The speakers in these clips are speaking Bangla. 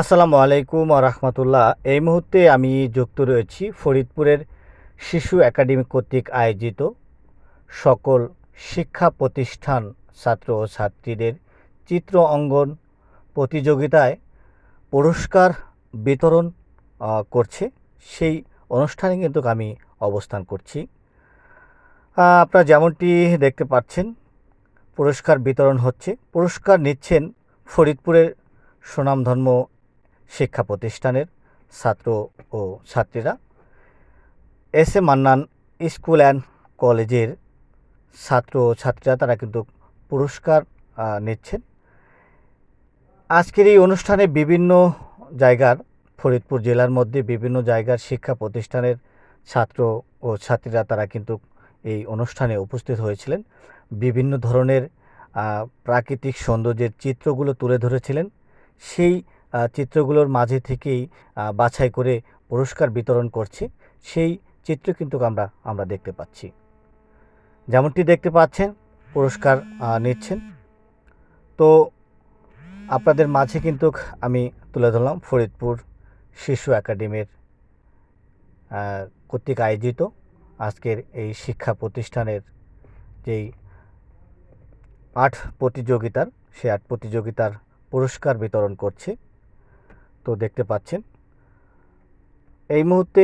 আসসালামু আলাইকুম রহমতুল্লাহ। এই মুহূর্তে আমি যুক্ত রয়েছি ফরিদপুরের শিশু একাডেমি কর্তৃক আয়োজিত সকল শিক্ষা প্রতিষ্ঠান ছাত্র ও ছাত্রীদের চিত্র অঙ্গন প্রতিযোগিতায় পুরস্কার বিতরণ করছে। সেই অনুষ্ঠানে কিন্তু আমি অবস্থান করছি। আপনারা যেমনটি দেখতে পাচ্ছেন, পুরস্কার বিতরণ হচ্ছে। পুরস্কার নিচ্ছেন ফরিদপুরের সুনামধর্ম শিক্ষা প্রতিষ্ঠানের ছাত্র ও ছাত্রীরা। S A Mannan school and কলেজের ছাত্র ও ছাত্রীরা তারা কিন্তু পুরস্কার নিচ্ছেন। আজকের এই অনুষ্ঠানে বিভিন্ন জায়গার, ফরিদপুর জেলার মধ্যে বিভিন্ন জায়গার শিক্ষা প্রতিষ্ঠানের ছাত্র ও ছাত্রীরা তারা কিন্তু এই অনুষ্ঠানে উপস্থিত হয়েছিলেন। বিভিন্ন ধরনের প্রাকৃতিক সৌন্দর্যের চিত্রগুলো তুলে ধরেছিলেন। সেই চিত্রগুলোর মাঝে থেকেই বাছাই করে পুরস্কার বিতরণ করছে। সেই চিত্র কিন্তু আমরা আমরা দেখতে পাচ্ছি। যেমনটি দেখতে পাচ্ছেন, পুরস্কার নিচ্ছেন। তো আপনাদের মাঝে কিন্তু আমি তুলে ধরলাম ফরিদপুর শিশু একাডেমির কর্তৃক আয়োজিত আজকের এই শিক্ষা প্রতিষ্ঠানের যেই আর্ট প্রতিযোগিতার, সেই আর্ট প্রতিযোগিতার পুরস্কার বিতরণ করছে। তো দেখতে পাচ্ছেন। এই মুহূর্তে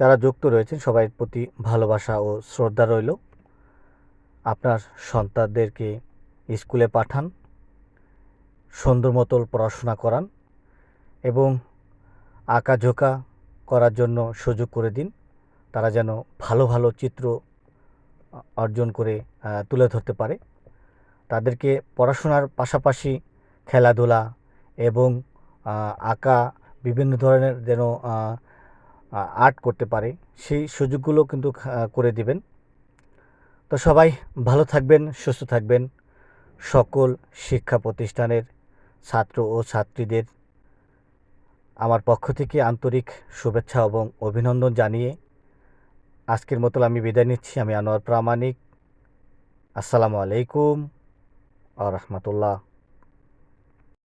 যারা যুক্ত রয়েছেন সবার প্রতি ভালোবাসা ও শ্রদ্ধা রইল। আপনার সন্তানদেরকে স্কুলে পাঠান, সুন্দর মতো পড়াশোনা করান এবং আঁকাঝোঁকা করার জন্য সুযোগ করে দিন। তারা যেন ভালো ভালো চিত্র অর্জন করে তুলে ধরতে পারে। তাদেরকে পড়াশোনার পাশাপাশি খেলাধুলা এবং আঁকা বিভিন্ন ধরনের যেন আর্ট করতে পারে, সেই সুযোগগুলো কিন্তু করে দিবেন। তো সবাই ভালো থাকবেন, সুস্থ থাকবেন। সকল শিক্ষা প্রতিষ্ঠানের ছাত্র ও ছাত্রীদের আমার পক্ষ থেকে আন্তরিক শুভেচ্ছা এবং অভিনন্দন জানিয়ে আজকের মতো আমি বিদায় নিচ্ছি। আমি আনোয়ার প্রামাণিক। আসসালামু আলাইকুম। আ, রহমতুল্লাহ।